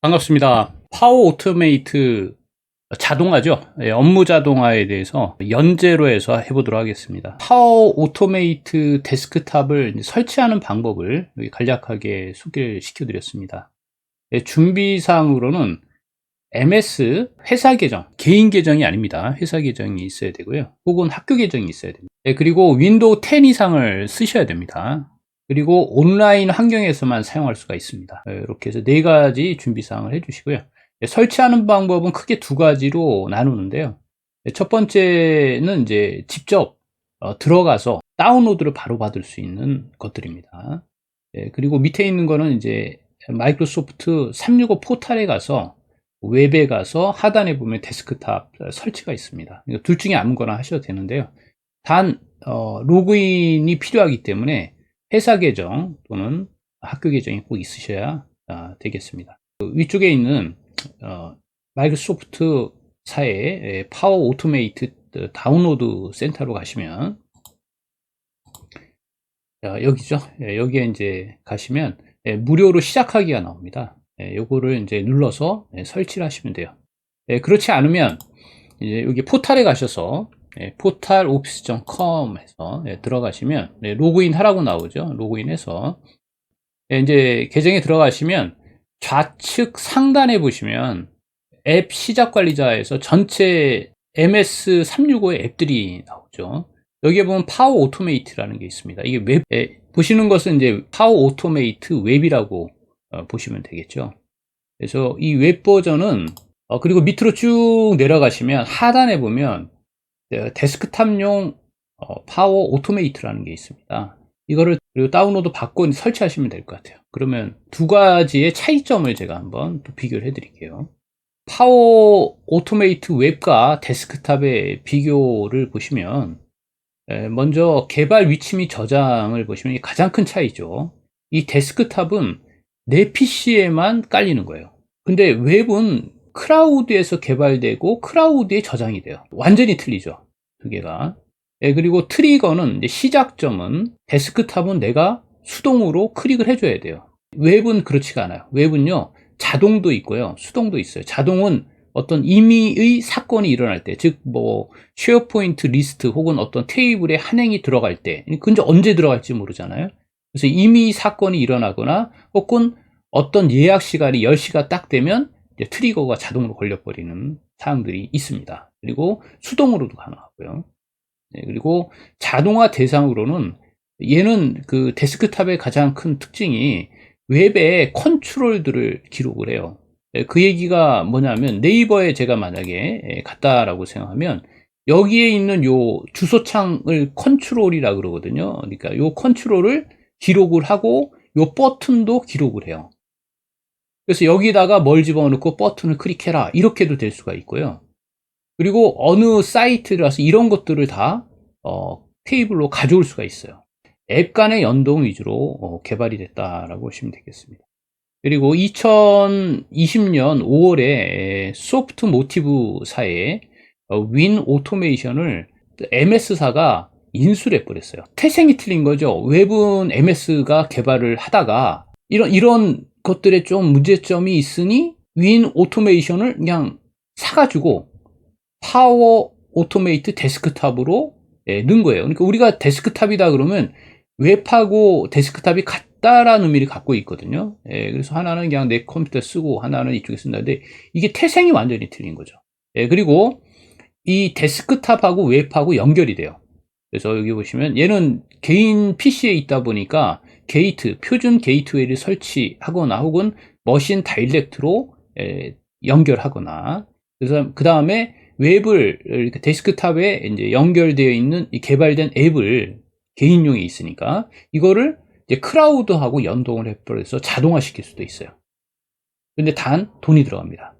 반갑습니다. 파워 오토메이트 자동화죠. 예, 업무 자동화에 대해서 연재로 해서 해보도록 하겠습니다. 파워 오토메이트 데스크탑을 설치하는 방법을 간략하게 소개를 시켜 드렸습니다. 예, 준비사항으로는 MS 회사 계정, 개인 계정이 아닙니다. 회사 계정이 있어야 되고요. 혹은 학교 계정이 있어야 됩니다. 예, 그리고 윈도우 10 이상을 쓰셔야 됩니다. 그리고 온라인 환경에서만 사용할 수가 있습니다. 예, 이렇게 해서 네 가지 준비사항을 해주시고요. 예, 설치하는 방법은 크게 두 가지로 나누는데요. 예, 첫 번째는 이제 직접 어, 들어가서 다운로드를 바로 받을 수 있는 것들입니다. 그리고 밑에 있는 거는 이제 마이크로소프트 365 포탈에 가서 웹에 가서 하단에 보면 데스크탑 설치가 있습니다. 둘 중에 아무거나 하셔도 되는데요. 단 어, 로그인이 필요하기 때문에 회사 계정 또는 학교 계정이 꼭 있으셔야 어, 되겠습니다. 그 위쪽에 있는 어, 마이크로소프트 사의 파워 오토메이트 다운로드 센터로 가시면 여기죠. 예, 여기에 이제 가시면 예, 무료로 시작하기가 나옵니다. 예, 요거를 이제 눌러서 예, 설치를 하시면 돼요. 예, 그렇지 않으면 이제 여기 포탈에 가셔서 포탈 오피스.com 해서 들어가시면 로그인 하라고 나오죠. 로그인해서 이제 계정에 들어가시면 좌측 상단에 보시면 앱 시작 관리자에서 전체 MS365의 앱들이 나오죠. 여기에 보면 파워 오토메이트라는 게 있습니다. 이게 웹, 보시는 것은 이제 파워 오토메이트 웹이라고 어, 보시면 되겠죠. 그래서 이 웹 버전은 어, 그리고 밑으로 쭉 내려가시면 하단에 보면 네, 데스크탑용 어, 파워 오토메이트라는 게 있습니다. 이거를 그리고 다운로드 받고 설치하시면 될 것 같아요. 그러면 두 가지의 차이점을 제가 한번 또 비교를 해 드릴게요. 파워 오토메이트 웹과 데스크탑의 비교를 보시면 먼저 개발 위치 및 저장을 보시면 가장 큰 차이죠. 이 데스크탑은 내 PC에만 깔리는 거예요. 근데 웹은 크라우드에서 개발되고 크라우드에 저장이 돼요. 완전히 틀리죠. 두 개가. 네, 그리고 트리거는 시작점은 데스크탑은 내가 수동으로 클릭을 해줘야 돼요. 웹은 그렇지가 않아요. 웹은요, 자동도 있고요, 수동도 있어요. 자동은 어떤 임의의 사건이 일어날 때, 즉, 뭐, 쉐어포인트 리스트 혹은 어떤 테이블에 한 행이 들어갈 때, 근데 언제 들어갈지 모르잖아요. 그래서 이미 사건이 일어나거나 혹은 어떤 예약 시간이 10시가 딱 되면 트리거가 자동으로 걸려버리는 사항들이 있습니다. 그리고 수동으로도 가능하고요. 네, 그리고 자동화 대상으로는 얘는 그 데스크탑의 가장 큰 특징이 웹의 컨트롤들을 기록을 해요. 네, 그 얘기가 뭐냐면 네이버에 제가 만약에 갔다라고 생각하면 여기에 있는 요 주소창을 컨트롤이라 그러거든요. 그러니까 요 컨트롤을 기록을 하고 요 버튼도 기록을 해요. 그래서 여기다가 뭘 집어넣고 버튼을 클릭해라 이렇게도 될 수가 있고요. 그리고 어느 사이트라서 이런 것들을 다 어, 테이블로 가져올 수가 있어요. 앱 간의 연동 위주로 어, 개발이 됐다라고 보시면 되겠습니다. 그리고 2020년 5월에 소프트 모티브사의 어, 윈 오토메이션을 MS사가 인수를 해버렸어요. 태생이 틀린 거죠. 웹은 MS가 개발을 하다가 이런, 이런 것들에 좀 문제점이 있으니 윈 오토메이션을 그냥 사가지고 파워 오토메이트 데스크탑으로 예, 넣은 거예요. 그러니까 우리가 데스크탑이다 그러면 웹하고 데스크탑이 같다라는 의미를 갖고 있거든요. 예, 그래서 하나는 그냥 내 컴퓨터 쓰고 하나는 이쪽에 쓴다는데 이게 태생이 완전히 틀린 거죠. 예, 그리고 이 데스크탑하고 웹하고 연결이 돼요. 그래서 여기 보시면 얘는 개인 PC에 있다 보니까 게이트, 표준 게이트웨이를 설치하거나 혹은 머신 다이렉트로 연결하거나 그래서 그 다음에 웹을 이렇게 데스크탑에 이제 연결되어 있는 개발된 앱을 개인용이 있으니까 이거를 이제 크라우드하고 연동을 해버려서 자동화 시킬 수도 있어요. 근데 단 돈이 들어갑니다.